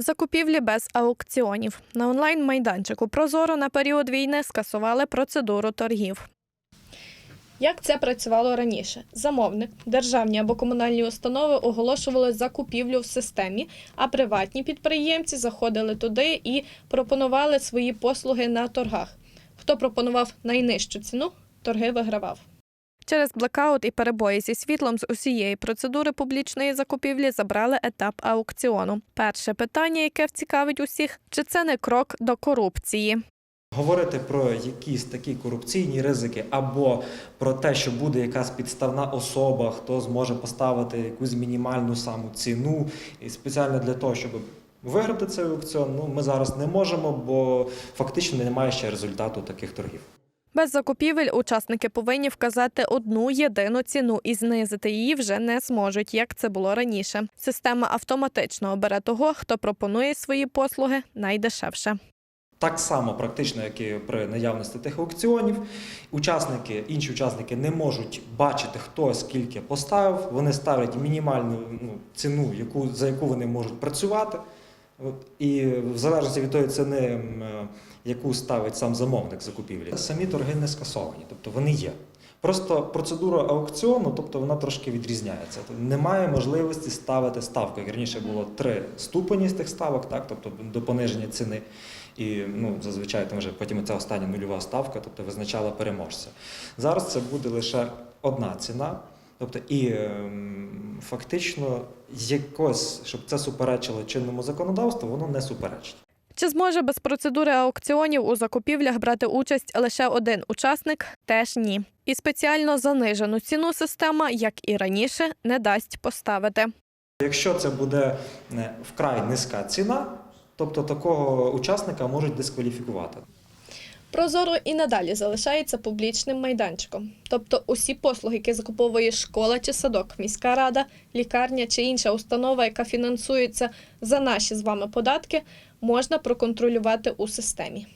Закупівлі без аукціонів. На онлайн-майданчику Прозоро на період війни скасували процедуру торгів. Як це працювало раніше? Замовник, державні або комунальні установи оголошували закупівлю в системі, а приватні підприємці заходили туди і пропонували свої послуги на торгах. Хто пропонував найнижчу ціну, торги вигравав. Через блекаут і перебої зі світлом з усієї процедури публічної закупівлі забрали етап аукціону. Перше питання, яке цікавить усіх, чи це не крок до корупції? Говорити про якісь такі корупційні ризики або про те, що буде якась підставна особа, хто зможе поставити якусь мінімальну саму ціну, і спеціально для того, щоб виграти цей аукціон, ну ми зараз не можемо, бо фактично немає ще результату таких торгів. Без закупівель учасники повинні вказати одну єдину ціну і знизити її вже не зможуть, як це було раніше. Система автоматично обере того, хто пропонує свої послуги найдешевше. Так само, практично, як і при наявності тих аукціонів, учасники, інші учасники не можуть бачити, хто скільки поставив. Вони ставлять мінімальну ну, ціну, яку, за яку вони можуть працювати. І в залежності від тої ціни, яку ставить сам замовник закупівлі, самі торги не скасовані, тобто вони є. Просто процедура аукціону, тобто вона трошки відрізняється. Тобто Немає можливості ставити ставку. Як раніше було три ступені з тих ставок, так, тобто до пониження ціни. І ну, зазвичай там вже потім ця остання нульова ставка, тобто визначала переможця. Зараз це буде лише одна ціна. Тобто, і ем, фактично якось, щоб це суперечило чинному законодавству, воно не суперечить. Чи зможе без процедури аукціонів у закупівлях брати участь лише один учасник? Теж ні. І спеціально занижену ціну система, як і раніше, не дасть поставити. Якщо це буде е, вкрай низька ціна, тобто такого учасника можуть дискваліфікувати. Прозоро і надалі залишається публічним майданчиком. Тобто усі послуги, які закуповує школа чи садок, міська рада, лікарня чи інша установа, яка фінансується за наші з вами податки, можна проконтролювати у системі.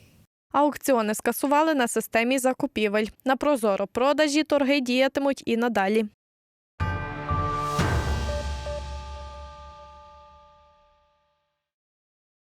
Аукціони скасували на системі закупівель. На прозоро продажі торги діятимуть і надалі.